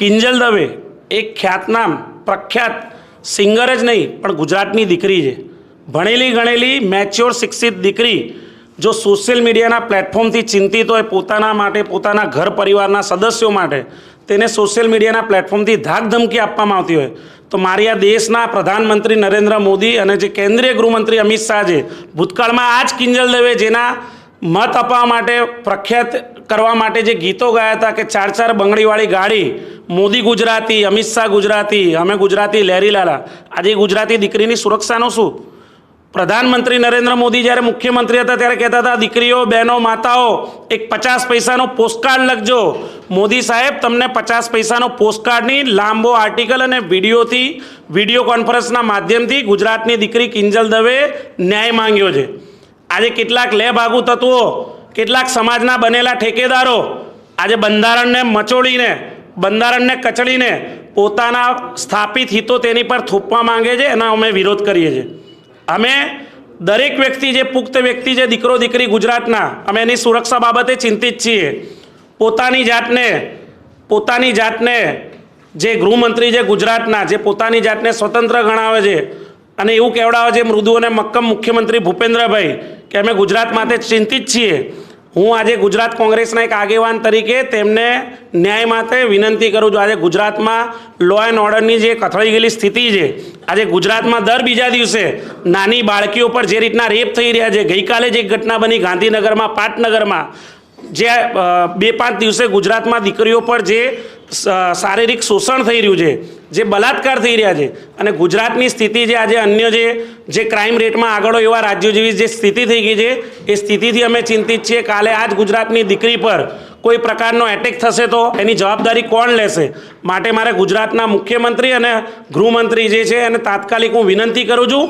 કિંજલ દવે એક ખ્યાતનામ, પ્રખ્યાત સિંગર જ નહીં, પણ ગુજરાતની દીકરી છે. ભણેલી ગણેલી મેચ્યોર શિક્ષિત દીકરી, જો સોશિયલ મીડિયાના પ્લેટફોર્મથી ચિંતિત હોય પોતાના માટે, પોતાના ઘર પરિવારના સદસ્યો માટે, તેને સોશિયલ મીડિયાના પ્લેટફોર્મથી ધાક ધમકી આપવામાં આવતી હોય, તો મારી આ દેશના પ્રધાનમંત્રી નરેન્દ્ર મોદી અને જે કેન્દ્રીય ગૃહમંત્રી અમિત શાહ છે ભૂતકાળમાં આ જ કિંજલ દવે જેના મત અપાવવા માટે પ્રખ્યાત કરવા માટે જે ગીતો ગાયા હતા કે ચાર ચાર બંગડીવાળી ગાડી, મોદી ગુજરાતી, અમિત શાહ ગુજરાતી, અમે ગુજરાતી લહેરીલાલા આજે ગુજરાતી દીકરીની સુરક્ષાનું શું? પ્રધાનમંત્રી નરેન્દ્ર મોદી જ્યારે મુખ્યમંત્રી હતા ત્યારે કહેતા હતા, દીકરીઓ, બહેનો, માતાઓ, એક પચાસ પૈસાનો પોસ્ટકાર્ડ લખજો. મોદી સાહેબ, તમને પચાસ પૈસાનો પોસ્ટકાર્ડની લાંબો આર્ટિકલ અને વિડીયોથી વીડિયો કોન્ફરન્સના માધ્યમથી ગુજરાતની દીકરી કિંજલ દવે ન્યાય માંગ્યો છે. આજે કેટલાક લેબ ભાગુ તત્વો કેટલાક સમાજના બનેલા ઠેકેદારો આજે બંધારણને મચોડીને, બંધારણને કચડીને પોતાના સ્થાપિત હિતો તેની પર થોપવા માંગે છે, એના અમે વિરોધ કરીએ છીએ. અમે દરેક વ્યક્તિ જે પુખ્ત વ્યક્તિ જે દીકરો દીકરી ગુજરાતના, અમે એની સુરક્ષા બાબતે ચિંતિત છીએ. પોતાની જાતને પોતાની જાતને જે ગૃહમંત્રી છે ગુજરાતના, જે પોતાની જાતને સ્વતંત્ર ગણાવે છે અને એવું કહેવડાવે છે, મૃદુ અને મક્કમ મુખ્યમંત્રી ભૂપેન્દ્રભાઈ કે અમે ગુજરાત માટે ચિંતિત છીએ. હું આજે ગુજરાત કોંગ્રેસના એક આગેવાન તરીકે તેમને ન્યાય માટે વિનંતી કરું છું. આજે ગુજરાતમાં લો એન્ડ ઓર્ડરની જે કથળી ગયેલી સ્થિતિ છે, આજે ગુજરાતમાં દર બીજા દિવસે નાની બાળકીઓ પર જે રીતના રેપ થઈ રહ્યા છે, ગઈકાલે જ ઘટના બની ગાંધીનગરમાં, પાટનગરમાં, જે બે પાંચ દિવસે ગુજરાતમાં દીકરીઓ પર જે શારીરિક શોષણ થઈ રહ્યું છે, જે બલાત્કાર થઈ રહ્યા છે. અને ગુજરાતની સ્થિતિ જે આજે અન્ય જે જે ક્રાઇમ રેટમાં આગળ એવા રાજ્યો જેવી જે સ્થિતિ થઈ ગઈ છે, એ સ્થિતિથી અમે ચિંતિત છીએ. કાલે આજ ગુજરાતની દીકરી પર કોઈ પ્રકારનો એટેક થશે તો એની જવાબદારી કોણ લેશે? માટે મારે ગુજરાતના મુખ્યમંત્રી અને ગૃહમંત્રી જે છે એને તાત્કાલિક હું વિનંતી કરું છું